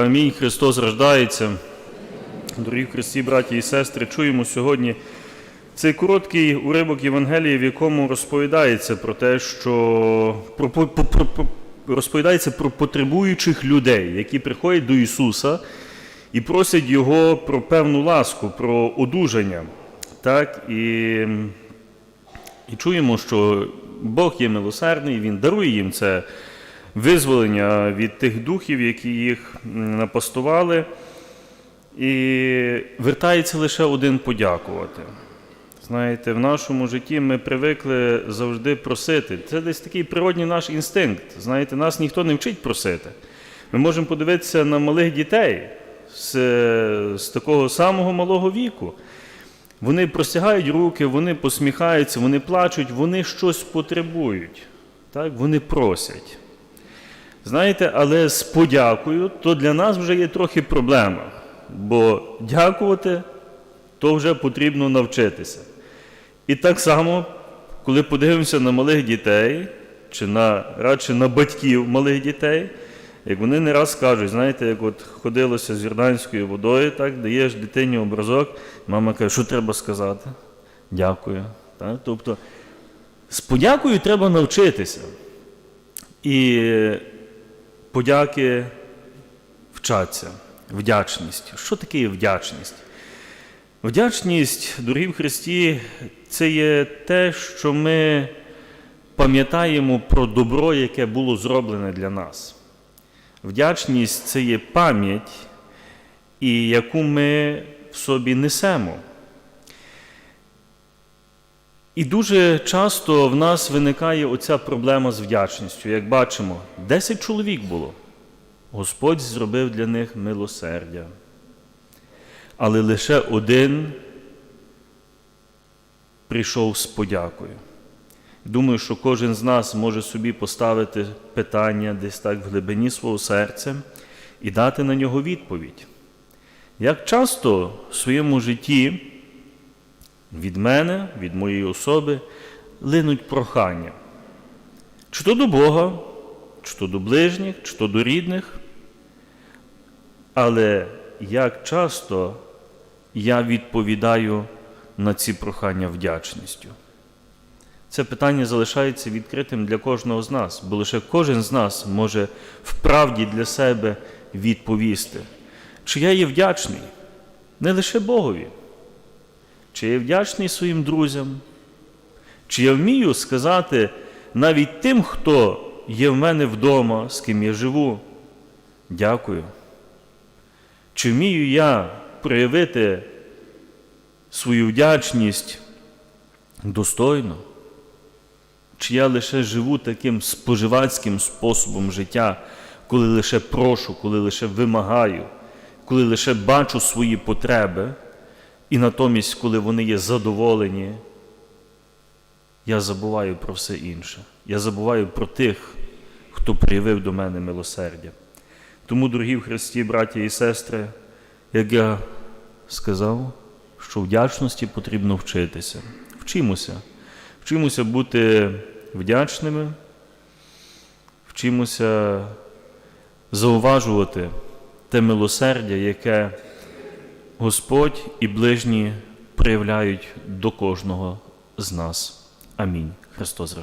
Амінь. Христос рождається. Дорогі Христі, браті і сестри, чуємо сьогодні цей короткий уривок Євангелії, в якому розповідається про те, що про, про, про, про, розповідається про потребуючих людей, які приходять до Ісуса і просять Його про певну ласку, про одужання. Так? І, і чуємо, що Бог є милосердний, Він дарує їм це визволення від тих духів, які їх напастували. І вертається лише один подякувати. Знаєте, в нашому житті ми привикли завжди просити. Це десь такий природній наш інстинкт. Знаєте, нас ніхто не вчить просити. Ми можемо подивитися на малих дітей з, з такого самого малого віку. Вони простягають руки, вони посміхаються, вони плачуть, вони щось потребують. Так? Вони просять. Знаєте, але з подякою, то для нас вже є трохи проблема. Бо дякувати, то вже потрібно навчитися. І так само, коли подивимося на малих дітей, чи на, радше на батьків малих дітей, як вони не раз кажуть, знаєте, як от ходилося з Йорданською водою, так, даєш дитині образок, мама каже, що треба сказати? Дякую. Так? Тобто з подякою треба навчитися. І подяки вчаться. Вдячність. Що таке вдячність? Вдячність, дорогі в Христі, це є те, що ми пам'ятаємо про добро, яке було зроблене для нас. Вдячність це є пам'ять, і яку ми в собі несемо. І дуже часто в нас виникає оця проблема з вдячністю. Як бачимо, 10 чоловік було. Господь зробив для них милосердя. Але лише один прийшов з подякою. Думаю, що кожен з нас може собі поставити питання десь так в глибині свого серця і дати на нього відповідь. Як часто в своєму житті від мене, від моєї особи, линуть прохання, чи то до Бога, чи то до ближніх, чи то до рідних. Але як часто я відповідаю на ці прохання вдячністю? Це питання залишається відкритим для кожного з нас, бо лише кожен з нас може вправді для себе відповісти, чи я є вдячний не лише Богові, чи я вдячний своїм друзям, чи я вмію сказати навіть тим, хто є в мене вдома, з ким я живу. Дякую. Чи вмію я проявити свою вдячність достойно? Чи я лише живу таким споживацьким способом життя, коли лише прошу, коли лише вимагаю, коли лише бачу свої потреби, і натомість, коли вони є задоволені, я забуваю про все інше. Я забуваю про тих, хто проявив до мене милосердя. Тому, дорогі в Христі, браті і сестри, як я сказав, що вдячності потрібно вчитися. Вчимося. Вчимося бути вдячними, вчимося зауважувати те милосердя, яке Господь і ближні проявляють до кожного з нас. Амінь. Христос